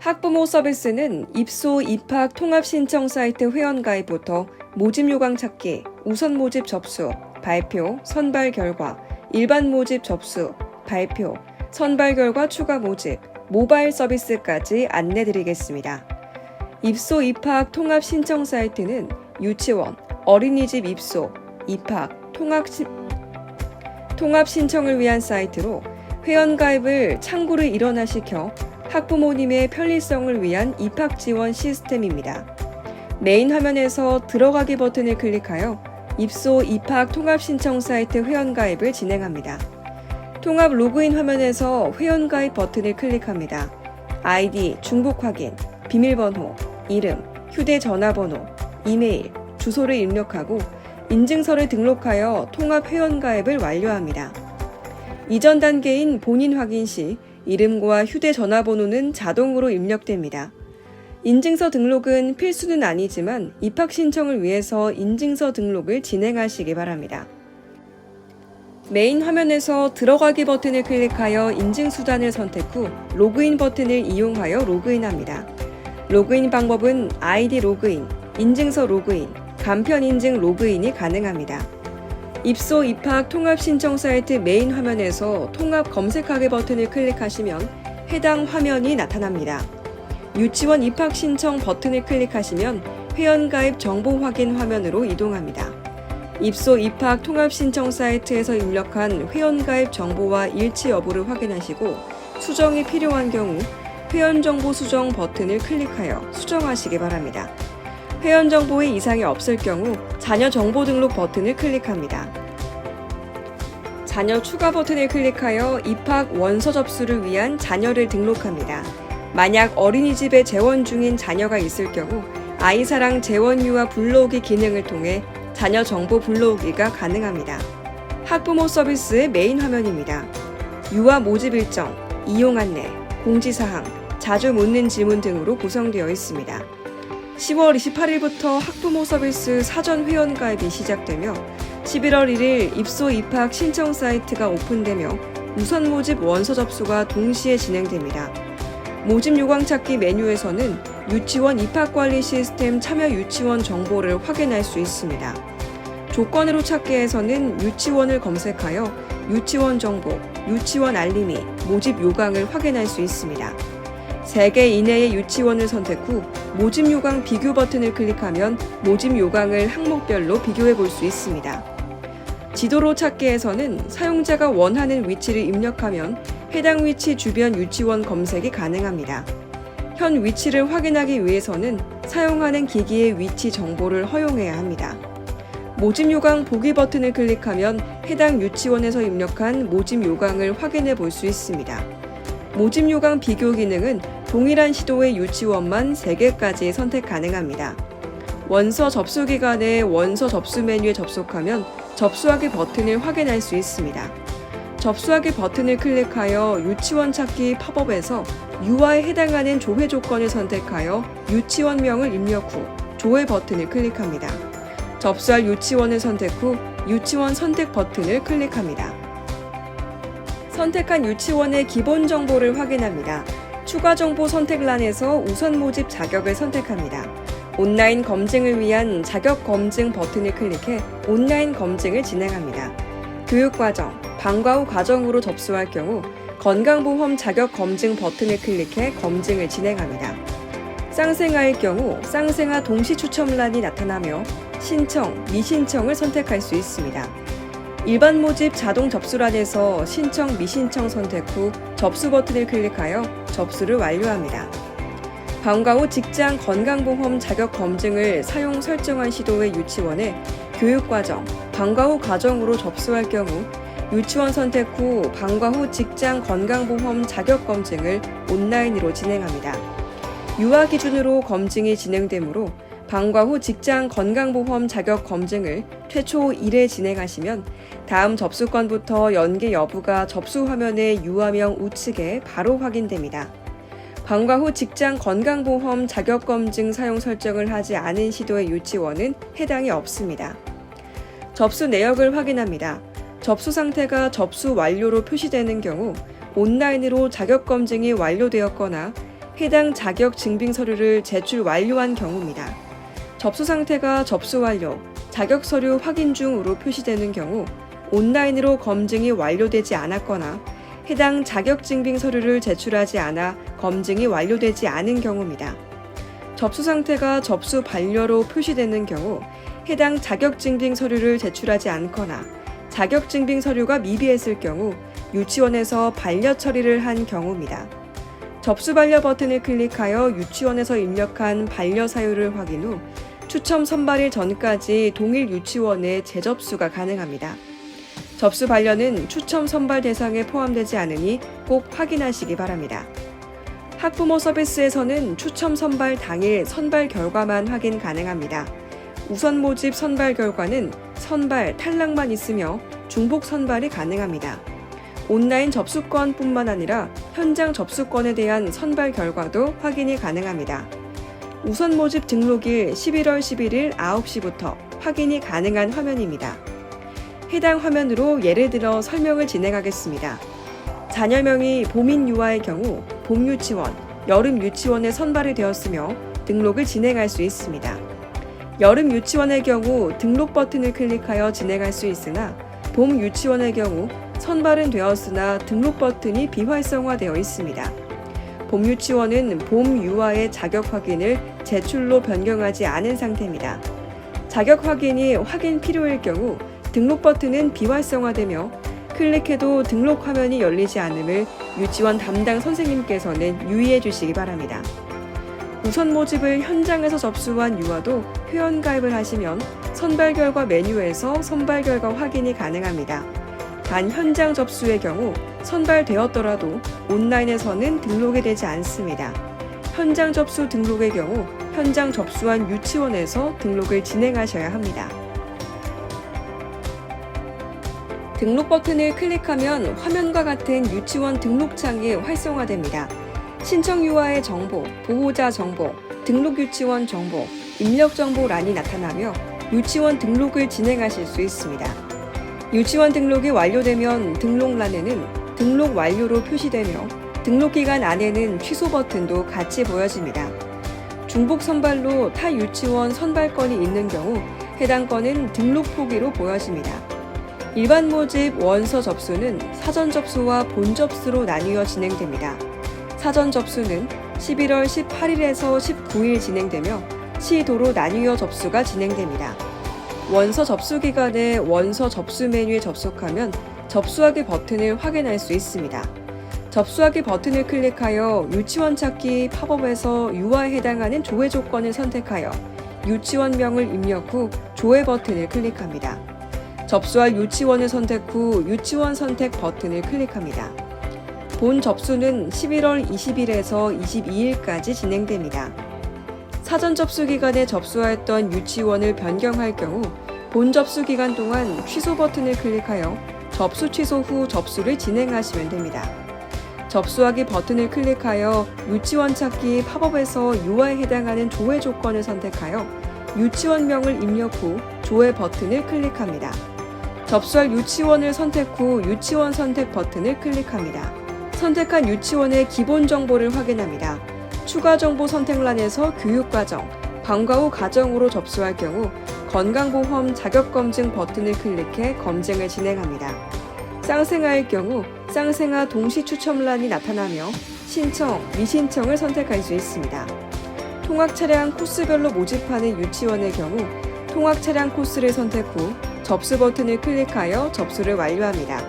학부모 서비스는 입소 입학 통합 신청 사이트 회원 가입부터 모집 요강 찾기, 우선 모집 접수, 발표, 선발 결과, 일반 모집 접수, 발표, 선발 결과 추가 모집, 모바일 서비스까지 안내 드리겠습니다. 입소 입학 통합 신청 사이트는 유치원, 어린이집 입소, 입학, 통합, 신- 통합 신청을 위한 사이트로 회원 가입을 창구를 일원화시켜 학부모님의 편리성을 위한 입학 지원 시스템입니다. 메인 화면에서 들어가기 버튼을 클릭하여 입소 입학 통합 신청 사이트 회원 가입을 진행합니다. 통합 로그인 화면에서 회원 가입 버튼을 클릭합니다. 아이디, 중복 확인, 비밀번호, 이름, 휴대전화번호, 이메일, 주소를 입력하고 인증서를 등록하여 통합 회원 가입을 완료합니다. 이전 단계인 본인 확인 시 이름과 휴대전화번호는 자동으로 입력됩니다. 인증서 등록은 필수는 아니지만 입학 신청을 위해서 인증서 등록을 진행하시기 바랍니다. 메인 화면에서 들어가기 버튼을 클릭하여 인증 수단을 선택 후 로그인 버튼을 이용하여 로그인합니다. 로그인 방법은 아이디 로그인, 인증서 로그인, 간편 인증 로그인이 가능합니다. 입소 입학 통합 신청 사이트 메인 화면에서 통합 검색하기 버튼을 클릭하시면 해당 화면이 나타납니다. 유치원 입학 신청 버튼을 클릭하시면 회원 가입 정보 확인 화면으로 이동합니다. 입소 입학 통합 신청 사이트에서 입력한 회원 가입 정보와 일치 여부를 확인하시고 수정이 필요한 경우 회원 정보 수정 버튼을 클릭하여 수정하시기 바랍니다. 회원 정보에 이상이 없을 경우 자녀 정보 등록 버튼을 클릭합니다. 자녀 추가 버튼을 클릭하여 입학 원서 접수를 위한 자녀를 등록합니다. 만약 어린이집에 재원 중인 자녀가 있을 경우 아이사랑 재원 유아 불러오기 기능을 통해 자녀 정보 불러오기가 가능합니다. 학부모 서비스의 메인 화면입니다. 유아 모집 일정, 이용 안내, 공지사항, 자주 묻는 질문 등으로 구성되어 있습니다. 10월 28일부터 학부모 서비스 사전 회원 가입이 시작되며 11월 1일 입소 입학 신청 사이트가 오픈되며 우선 모집 원서 접수가 동시에 진행됩니다. 모집 요강 찾기 메뉴에서는 유치원 입학 관리 시스템 참여 유치원 정보를 확인할 수 있습니다. 조건으로 찾기에서는 유치원을 검색하여 유치원 정보, 유치원 알림이, 모집 요강을 확인할 수 있습니다. 3개 이내의 유치원을 선택 후 모집 요강 비교 버튼을 클릭하면 모집 요강을 항목별로 비교해 볼 수 있습니다. 지도로 찾기에서는 사용자가 원하는 위치를 입력하면 해당 위치 주변 유치원 검색이 가능합니다. 현 위치를 확인하기 위해서는 사용하는 기기의 위치 정보를 허용해야 합니다. 모집 요강 보기 버튼을 클릭하면 해당 유치원에서 입력한 모집 요강을 확인해 볼 수 있습니다. 모집 요강 비교 기능은 동일한 시도의 유치원만 3개까지 선택 가능합니다. 원서 접수 기간에 원서 접수 메뉴에 접속하면 접수하기 버튼을 확인할 수 있습니다. 접수하기 버튼을 클릭하여 유치원 찾기 팝업에서 유아에 해당하는 조회 조건을 선택하여 유치원명을 입력 후 조회 버튼을 클릭합니다. 접수할 유치원을 선택 후 유치원 선택 버튼을 클릭합니다. 선택한 유치원의 기본 정보를 확인합니다. 추가 정보 선택란에서 우선 모집 자격을 선택합니다. 온라인 검증을 위한 자격 검증 버튼을 클릭해 온라인 검증을 진행합니다. 교육과정, 방과 후 과정으로 접수할 경우 건강보험 자격 검증 버튼을 클릭해 검증을 진행합니다. 쌍생아일 경우 쌍생아 동시 추첨란이 나타나며 신청, 미신청을 선택할 수 있습니다. 일반 모집 자동 접수란에서 신청, 미신청 선택 후 접수 버튼을 클릭하여 접수를 완료합니다. 방과 후 직장 건강보험 자격 검증을 사용 설정한 시도의 유치원에 교육과정, 방과 후 과정으로 접수할 경우 유치원 선택 후 방과 후 직장 건강보험 자격 검증을 온라인으로 진행합니다. 유아 기준으로 검증이 진행되므로 방과 후 직장 건강보험 자격 검증을 최초 1회 진행하시면 다음 접수건부터 연계 여부가 접수 화면의 유아명 우측에 바로 확인됩니다. 방과 후 직장 건강보험 자격 검증 사용 설정을 하지 않은 시도의 유치원은 해당이 없습니다. 접수 내역을 확인합니다. 접수 상태가 접수 완료로 표시되는 경우 온라인으로 자격 검증이 완료되었거나 해당 자격 증빙 서류를 제출 완료한 경우입니다. 접수 상태가 접수 완료, 자격 서류 확인 중으로 표시되는 경우 온라인으로 검증이 완료되지 않았거나 해당 자격 증빙 서류를 제출하지 않아 검증이 완료되지 않은 경우입니다. 접수 상태가 접수 반려로 표시되는 경우 해당 자격 증빙 서류를 제출하지 않거나 자격 증빙 서류가 미비했을 경우 유치원에서 반려 처리를 한 경우입니다. 접수 반려 버튼을 클릭하여 유치원에서 입력한 반려 사유를 확인 후 추첨 선발일 전까지 동일 유치원에 재접수가 가능합니다. 접수 반려는 추첨 선발 대상에 포함되지 않으니 꼭 확인하시기 바랍니다. 학부모 서비스에서는 추첨 선발 당일 선발 결과만 확인 가능합니다. 우선 모집 선발 결과는 선발, 탈락만 있으며 중복 선발이 가능합니다. 온라인 접수권뿐만 아니라 현장 접수권에 대한 선발 결과도 확인이 가능합니다. 우선 모집 등록일 11월 11일 9시부터 확인이 가능한 화면입니다. 해당 화면으로 예를 들어 설명을 진행하겠습니다. 자녀명이 봄인 유아의 경우 봄 유치원, 여름 유치원에 선발이 되었으며 등록을 진행할 수 있습니다. 여름 유치원의 경우 등록 버튼을 클릭하여 진행할 수 있으나 봄 유치원의 경우 선발은 되었으나 등록 버튼이 비활성화되어 있습니다. 봄 유치원은 봄 유아의 자격 확인을 제출로 변경하지 않은 상태입니다. 자격 확인이 확인 필요일 경우 등록 버튼은 비활성화되며 클릭해도 등록 화면이 열리지 않음을 유치원 담당 선생님께서는 유의해 주시기 바랍니다. 우선 모집을 현장에서 접수한 유아도 회원 가입을 하시면 선발 결과 메뉴에서 선발 결과 확인이 가능합니다. 단 현장 접수의 경우 선발되었더라도 온라인에서는 등록이 되지 않습니다. 현장 접수 등록의 경우 현장 접수한 유치원에서 등록을 진행하셔야 합니다. 등록 버튼을 클릭하면 화면과 같은 유치원 등록창이 활성화됩니다. 신청 유아의 정보, 보호자 정보, 등록 유치원 정보, 입력 정보란이 나타나며 유치원 등록을 진행하실 수 있습니다. 유치원 등록이 완료되면 등록란에는 등록 완료로 표시되며 등록 기간 안에는 취소 버튼도 같이 보여집니다. 중복 선발로 타 유치원 선발권이 있는 경우 해당 건은 등록 포기로 보여집니다. 일반 모집 원서 접수는 사전 접수와 본 접수로 나뉘어 진행됩니다. 사전 접수는 11월 18일에서 19일 진행되며 시도로 나뉘어 접수가 진행됩니다. 원서 접수 기간에 원서 접수 메뉴에 접속하면 접수하기 버튼을 확인할 수 있습니다. 접수하기 버튼을 클릭하여 유치원 찾기 팝업에서 유아에 해당하는 조회 조건을 선택하여 유치원명을 입력 후 조회 버튼을 클릭합니다. 접수할 유치원을 선택 후 유치원 선택 버튼을 클릭합니다. 본 접수는 11월 20일에서 22일까지 진행됩니다. 사전 접수 기간에 접수하였던 유치원을 변경할 경우 본 접수 기간 동안 취소 버튼을 클릭하여 접수 취소 후 접수를 진행하시면 됩니다. 접수하기 버튼을 클릭하여 유치원 찾기 팝업에서 유아에 해당하는 조회 조건을 선택하여 유치원명을 입력 후 조회 버튼을 클릭합니다. 접수할 유치원을 선택 후 유치원 선택 버튼을 클릭합니다. 선택한 유치원의 기본 정보를 확인합니다. 추가 정보 선택란에서 교육과정, 방과 후 과정으로 접수할 경우 건강보험 자격검증 버튼을 클릭해 검증을 진행합니다. 쌍생아일 경우 쌍생아 동시 추첨란이 나타나며 신청, 미신청을 선택할 수 있습니다. 통학 차량 코스별로 모집하는 유치원의 경우 통학 차량 코스를 선택 후 접수 버튼을 클릭하여 접수를 완료합니다.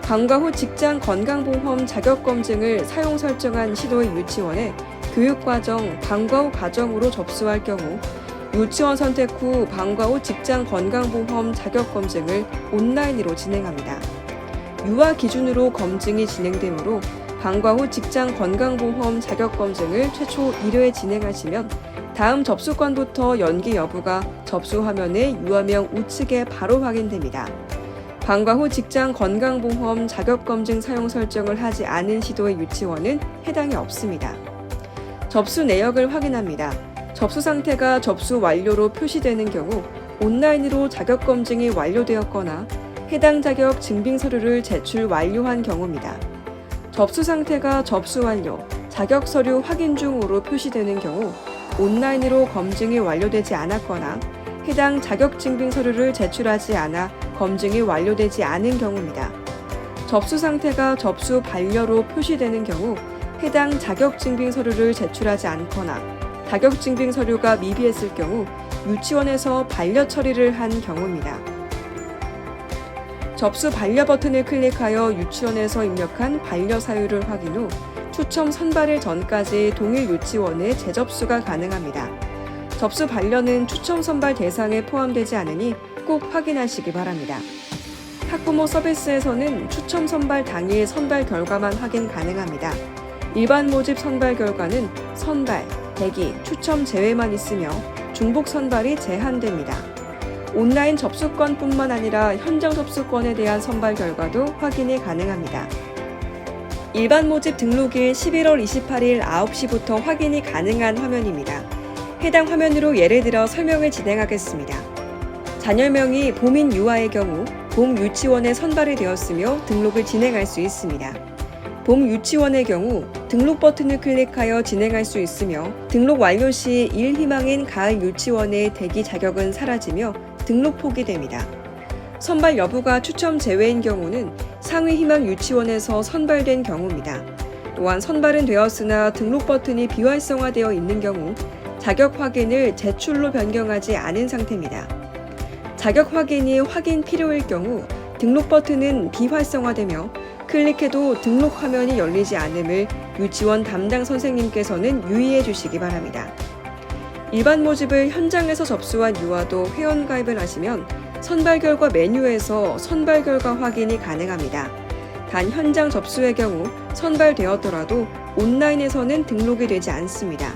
방과 후 직장 건강보험 자격검증을 사용 설정한 시도의 유치원에 교육과정, 방과 후 과정으로 접수할 경우 유치원 선택 후 방과 후 직장 건강보험 자격 검증을 온라인으로 진행합니다. 유아 기준으로 검증이 진행되므로 방과 후 직장 건강보험 자격 검증을 최초 1회 진행하시면 다음 접수건부터 연기 여부가 접수 화면의 유아명 우측에 바로 확인됩니다. 방과 후 직장 건강보험 자격검증 사용 설정을 하지 않은 시도의 유치원은 해당이 없습니다. 접수 내역을 확인합니다. 접수 상태가 접수 완료로 표시되는 경우 온라인으로 자격 검증이 완료되었거나 해당 자격 증빙 서류를 제출 완료한 경우입니다. 접수 상태가 접수 완료, 자격 서류 확인 중으로 표시되는 경우 온라인으로 검증이 완료되지 않았거나 해당 자격 증빙 서류를 제출하지 않아 검증이 완료되지 않은 경우입니다. 접수 상태가 접수 반려로 표시되는 경우 해당 자격 증빙 서류를 제출하지 않거나 자격증빙 서류가 미비했을 경우 유치원에서 반려 처리를 한 경우입니다. 접수 반려 버튼을 클릭하여 유치원에서 입력한 반려 사유를 확인 후 추첨 선발일 전까지 동일 유치원에 재접수가 가능합니다. 접수 반려는 추첨 선발 대상에 포함되지 않으니 꼭 확인하시기 바랍니다. 학부모 서비스에서는 추첨 선발 당일 선발 결과만 확인 가능합니다. 일반 모집 선발 결과는 선발, 대기, 추첨 제외만 있으며 중복 선발이 제한됩니다. 온라인 접수권뿐만 아니라 현장 접수권에 대한 선발 결과도 확인이 가능합니다. 일반 모집 등록일 11월 28일 9시부터 확인이 가능한 화면입니다. 해당 화면으로 예를 들어 설명을 진행하겠습니다. 자녀명이 봄인 유아의 경우 봄 유치원에 선발이 되었으며 등록을 진행할 수 있습니다. 봄 유치원의 경우 등록 버튼을 클릭하여 진행할 수 있으며 등록 완료 시 일 희망인 가을 유치원의 대기 자격은 사라지며 등록 포기됩니다. 선발 여부가 추첨 제외인 경우는 상위 희망 유치원에서 선발된 경우입니다. 또한 선발은 되었으나 등록 버튼이 비활성화되어 있는 경우 자격 확인을 제출로 변경하지 않은 상태입니다. 자격 확인이 확인 필요일 경우 등록 버튼은 비활성화되며 클릭해도 등록 화면이 열리지 않음을 유치원 담당 선생님께서는 유의해 주시기 바랍니다. 일반 모집을 현장에서 접수한 유아도 회원 가입을 하시면 선발 결과 메뉴에서 선발 결과 확인이 가능합니다. 단 현장 접수의 경우 선발되었더라도 온라인에서는 등록이 되지 않습니다.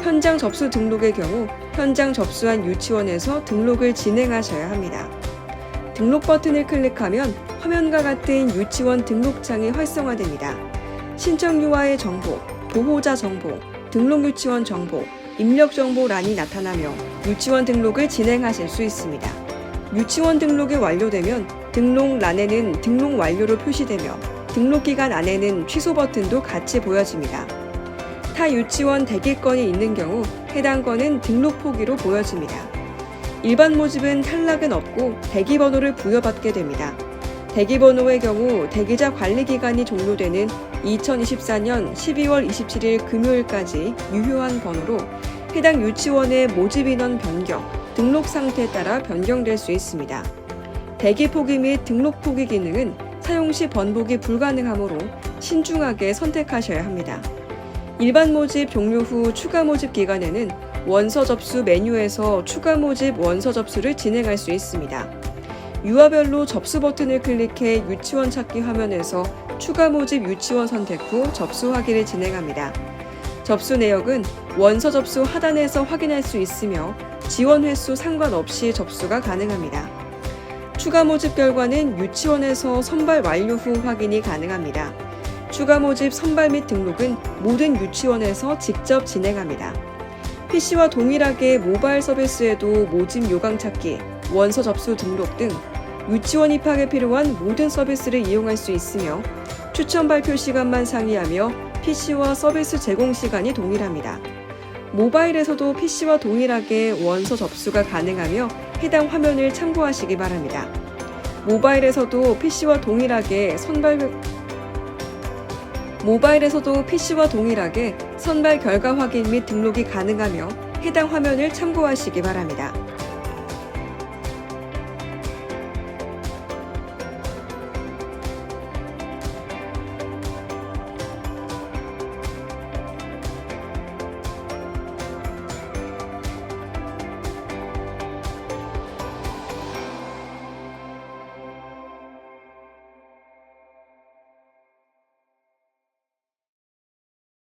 현장 접수 등록의 경우 현장 접수한 유치원에서 등록을 진행하셔야 합니다. 등록 버튼을 클릭하면 화면과 같은 유치원 등록창이 활성화됩니다. 신청 유아의 정보, 보호자 정보, 등록 유치원 정보, 입력 정보란이 나타나며 유치원 등록을 진행하실 수 있습니다. 유치원 등록이 완료되면 등록란에는 등록 완료로 표시되며 등록 기간 안에는 취소 버튼도 같이 보여집니다. 타 유치원 대기권이 있는 경우 해당 건은 등록 포기로 보여집니다. 일반 모집은 탈락은 없고 대기 번호를 부여받게 됩니다. 대기 번호의 경우 대기자 관리 기간이 종료되는 2024년 12월 27일 금요일까지 유효한 번호로 해당 유치원의 모집 인원 변경, 등록 상태에 따라 변경될 수 있습니다. 대기 포기 및 등록 포기 기능은 사용 시 번복이 불가능하므로 신중하게 선택하셔야 합니다. 일반 모집 종료 후 추가 모집 기간에는 원서 접수 메뉴에서 추가 모집 원서 접수를 진행할 수 있습니다. 유아별로 접수 버튼을 클릭해 유치원 찾기 화면에서 추가 모집 유치원 선택 후 접수하기를 진행합니다. 접수 내역은 원서 접수 하단에서 확인할 수 있으며 지원 횟수 상관없이 접수가 가능합니다. 추가 모집 결과는 유치원에서 선발 완료 후 확인이 가능합니다. 추가 모집 선발 및 등록은 모든 유치원에서 직접 진행합니다. PC와 동일하게 모바일 서비스에도 모집 요강 찾기, 원서 접수 등록 등 유치원 입학에 필요한 모든 서비스를 이용할 수 있으며 추천 발표 시간만 상의하며 PC와 서비스 제공 시간이 동일합니다. 모바일에서도 PC와 동일하게 원서 접수가 가능하며 해당 화면을 참고하시기 바랍니다. 모바일에서도 PC와 동일하게 선발 모바일에서도 PC와 동일하게 선발 결과 확인 및 등록이 가능하며 해당 화면을 참고하시기 바랍니다.